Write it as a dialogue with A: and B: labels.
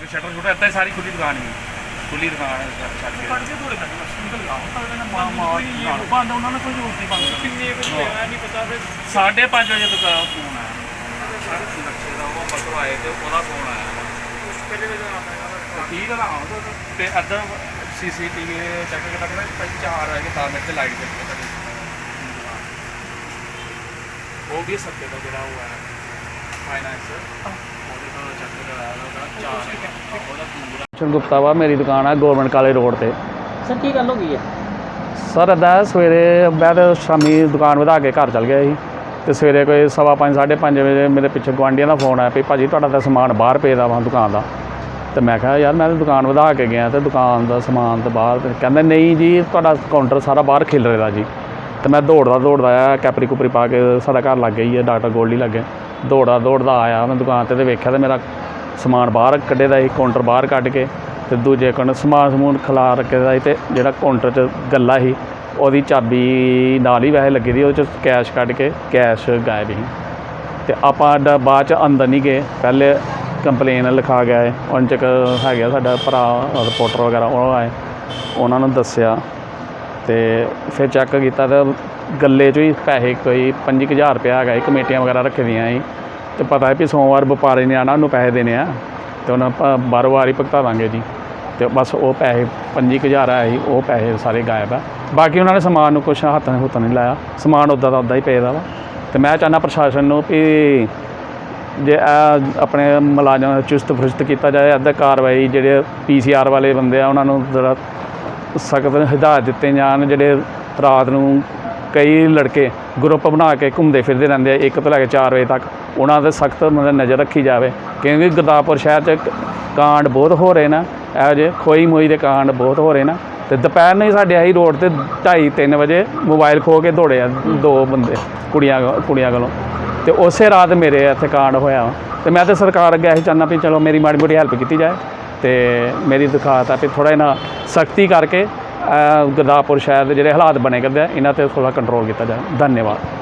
A: ਕੇ shutter ਛੋਟਾ ਇੱਦਾਂ ਹੀ ਸਾਰੀ ਖੁੱਲੀ ਦੁਕਾਨ ਹੀ ਖੁੱਲੀ ਦੁਕਾਨ ਕੇ
B: ਕੱਢ ਕੇ ਥੋੜੇ ਤੱਕ ਬਸ ਨਿਕਲ ਗਾ ਉਹਨਾਂ ਨੇ ਮਾਰ ਨਾਲ। ਬੰਦ ਉਹਨਾਂ ਨੇ ਕੋਈ ਜ਼ਰੂਰਤ ਨਹੀਂ ਬੰਦ ਕਿੰਨੇ ਵਜੇ ਹੋਇਆ ਨਹੀਂ ਪਤਾ ਫਿਰ।
A: ਸਾਢੇ ਪੰਜ ਵਜੇ ਦੁਕਾਨ ਫੋਨ ਆਇਆ। ਸਾਰੇ ਸੁਰੱਖੇ ਦਾ ਉਹ ਮਤਲਬ ਆਏ ਤੇ ਉਹਦਾ ਫੋਨ ਆਇਆ।
B: ਕਿਹੜੇ ਵਜੇ ਆਉਂਦਾ ਹੈਗਾ?
A: ਠੀਕ ਆ ਆਉਂਦਾ ਤੇ ਅੱਧਾ ਸੀਸੀਟੀਵੀ ਚੈੱਕ ਕਰਦਾ ਕਹਿੰਦਾ ਭਾਈ ਚਾਰ ਹੈ ਕਿ ਤਾਂ ਮੇਰੇ ਤੇ ਲਾਈਟ ਦੇ ਕੇ ਉਹ ਵੀ ਸੱਤੇ ਦਾ ਜਿਹੜਾ ਉਹ ਹੈ ਫਾਈਨਾਂਸ ਉਹਦੇ ਤੋਂ ਚੈੱਕ ਕਰਾਇਆ ਉਹਦਾ ਚਾਰ ਹੈ ਉਹਦਾ ਪੂਰਾ
C: ਚਰਨ ਗੁਪਤਾ ਵਾ ਮੇਰੀ ਦੁਕਾਨ ਆ ਗਵਰਨਮੈਂਟ ਕਾਲਜ ਰੋਡ ਤੇ।
D: ਸਰ ਕੀ ਗੱਲ ਹੋ ਗਈ ਹੈ?
C: ਸਰ ਇੱਦਾਂ ਸਵੇਰੇ ਮੈਂ ਤਾਂ ਸ਼ਾਮੀ ਦੁਕਾਨ ਵਧਾ ਕੇ ਘਰ ਚਲ ਗਿਆ ਸੀ। ਤੇ ਸਵੇਰੇ ਕੋਈ ਸਵਾ ਪੰਜ, ਸਾਢੇ ਪੰਜ ਵਜੇ ਮੇਰੇ ਪਿੱਛੇ ਗੁਆਂਢੀਆਂ ਦਾ ਫੋਨ ਆਇਆ ਵੀ ਭਾਜੀ ਤੁਹਾਡਾ ਤਾਂ ਸਮਾਨ ਬਾਹਰ ਪਏ ਦਾ ਵਾ ਦੁਕਾਨ ਦਾ। ਤੇ ਮੈਂ ਕਿਹਾ ਯਾਰ ਮੈਂ ਤਾਂ ਦੁਕਾਨ ਵਧਾ ਕੇ ਗਿਆ ਤੇ ਦੁਕਾਨ ਦਾ ਸਮਾਨ ਤਾਂ ਬਾਹਰ ਤੇ ਕਹਿੰਦੇ ਨਹੀਂ ਜੀ ਤੁਹਾਡਾ ਕਾਊਂਟਰ ਸਾਰਾ ਬਾਹਰ ਖਿਲ ਰਿਹਾ ਜੀ। ਤੇ ਮੈਂ ਦੌੜਦਾ ਦੌੜਦਾ ਆਇਆ ਕੈਪਰੀ ਕੁਪਰੀ ਪਾ ਕੇ ਸਾਡਾ ਘਰ ਲੱਗ ਗਈ ਹੈ ਡਾਕਟਰ ਗੋਲਡੀ ਲੱਗੇ ਦੌੜਦਾ ਦੌੜਦਾ ਆਇਆ ਮੈਂ ਦੁਕਾਨ ਤੇ ਤੇ ਵੇਖਿਆ ਤੇ ਮੇਰਾ ਸਮਾਨ ਬਾਹਰ ਕੱਢੇ ਦਾ ਸੀ ਕਾਊਂਟਰ ਬਾਹਰ ਕੱਢ ਕੇ ਤੇ ਦੂਜੇ ਕੋਲ ਸਮਾਨ ਸਮੂਨ ਖਿਲਾ ਰੱਖੇ ਦਾ ਸੀ ਤੇ ਜਿਹੜਾ ਕਾਊਂਟਰ 'ਚ ਗੱਲਾ ਸੀ, ਉਹਦੀ ਚਾਬੀ ਨਾਲ ਹੀ ਵੈਸੇ ਲੱਗੀ ਦੀ ਉਹਦੇ 'ਚ ਕੈਸ਼ ਕੱਢ ਕੇ ਕੈਸ਼ ਗਾਇਬ ਸੀ। ਤੇ ਆਪਾਂ ਡ- ਬਾਅਦ ਚ ਅੰਦਰ ਨਹੀਂ ਗਏ, ਪਹਿਲੇ ਕੰਪਲੇਨ ਲਿਖਾ ਗਿਆ ਹੈ ਉਹਨਾਂ ਚ ਇੱਕ ਹੈਗਾ ਸਾਡਾ ਭਰਾ ਰਿਪੋਰਟਰ ਵਗੈਰਾ, ਉਹ ਆਏ, ਉਹਨਾਂ ਨੂੰ ਦੱਸਿਆ ਤੇ ਫਿਰ ਚੈੱਕ ਕੀਤਾ ਤਾਂ ਗੱਲੇ 'ਚ ਹੀ ਪੈਸੇ ਕੋਈ 25000 ਰੁਪਇਆ ਹੈਗਾ ਸੀ, ਕਮੇਟੀਆਂ ਵਗੈਰਾ ਰੱਖੀ ਦੀਆਂ ਸੀ। ਤੇ ਪਤਾ ਹੈ ਵੀ ਸੋਮਵਾਰ ਵਪਾਰੀ ਨੇ ਆਣਾ ਉਹਨੂੰ ਪੈਸੇ ਦੇਣੇ ਆ। ਤੇ ਉਹਨਾਂ ਆਪਾਂ ਬਾਰੋ ਹੀ ਭੁਗਤਾ ਦਾਂਗੇ ਜੀ। ਤੇ ਬਸ ਉਹ ਪੈਸੇ 25000 ਆਇਆ ਸੀ, ਉਹ ਪੈਸੇ ਸਾਰੇ ਗਾਇਬ ਆ। ਬਾਕੀ ਉਹਨਾਂ ਨੇ ਸਮਾਨ ਨੂੰ ਕੁਛ ਹੱਥ ਹੁੱਥ ਨਹੀਂ ਲਾਇਆ। ਸਮਾਨ ਉੱਦਾਂ ਦਾ ਉੱਦਾਂ ਹੀ ਪਏ ਦਾ ਵਾ। ਤੇ ਮੈਂ ਚਾਹੁੰਦਾ ਪ੍ਰਸ਼ਾਸਨ ਨੂੰ ਵੀ ਜੇ ਇਹ ਆਪਣੇ ਮੁਲਾਜ਼ਮਾਂ ਨੂੰ ਚੁਸਤ ਫਰੁਸਤ ਕੀਤਾ ਜਾਏ, ਅੱਧਾ ਕਾਰਵਾਈ ਜਿਹੜੇ ਪੀਸੀਆਰ ਵਾਲੇ ਬੰਦੇ ਆ, ਉਹਨਾਂ ਨੂੰ ਜ਼ਰਾ ਸਖਤ ਹਦਾਇਤ ਦਿੱਤੇ ਜਾਣ, ਜਿਹੜੇ ਰਾਤ ਨੂੰ ਕਈ ਲੜਕੇ ਗਰੁੱਪ ਬਣਾ ਕੇ ਘੁੰਮਦੇ ਫਿਰਦੇ ਰਹਿੰਦੇ ਆ, ਇੱਕ ਤੋਂ ਲੈ ਕੇ 4 ਵਜੇ ਤੱਕ। ਉਹਨਾਂ ਤੇ ਸਖਤ ਮਤਲਬ ਨਜ਼ਰ ਰੱਖੀ ਜਾਵੇ। ਕਿਉਂਕਿ ਗੁਰਦਾਸਪੁਰ ਸ਼ਹਿਰ 'ਚ ਕ- ਕਾਂਡ ਬਹੁਤ ਹੋ ਰਹੇ ਨੇ। ਇਹੋ ਜਿਹੇ ਖੋਈ ਮੋਈ ਦੇ ਕਾਂਡ ਬਹੁਤ ਹੋ ਰਹੇ ਨੇ। ਤੇ ਦੁਪਹਿਰ ਨੂੰ ਸਾਡੇ ਆਹੀ ਰੋਡ ਤੇ 2:30 3 ਵਜੇ ਮੋਬਾਈਲ ਖੋ ਕੇ ਦੌੜੇ ਆ ਦੋ ਬੰਦੇ, ਕੁੜੀਆਂ ਕੁੜੀਆਂ ਕੋਲੋਂ। ਤੇ ਉਸੇ ਰਾਤ ਮੇਰੇ ਇੱਥੇ ਕਾਂਡ ਹੋਇਆ ਵਾ। ਤੇ ਮੈਂ ਤੇ ਸਰਕਾਰ ਅੱਗੇ ਇਹੀ ਚਾਹੁੰਦਾ ਵੀ ਚਲੋ ਮੇਰੀ ਮਾੜੀ ਮੋਟੀ ਹੈਲਪ ਕੀਤੀ ਜਾਏ। ਤੇ ਮੇਰੀ ਦਿਖਾਤ ਆ ਵੀ ਥੋੜਾ ਇਹਨਾਂ ਸਖਤੀ ਕਰਕੇ, ਅਹ, ਗੁਰਦਾਸਪੁਰ ਸ਼ਹਿਰ ਦੇ ਜਿਹੜੇ ਹਾਲਾਤ ਬਣੇ ਕਰਦੇ ਆ, ਇਹਨਾਂ ਤੇ ਥੋੜਾ ਕੰਟਰੋਲ ਕੀਤਾ ਜਾਏ। ਧੰਨਵਾਦ।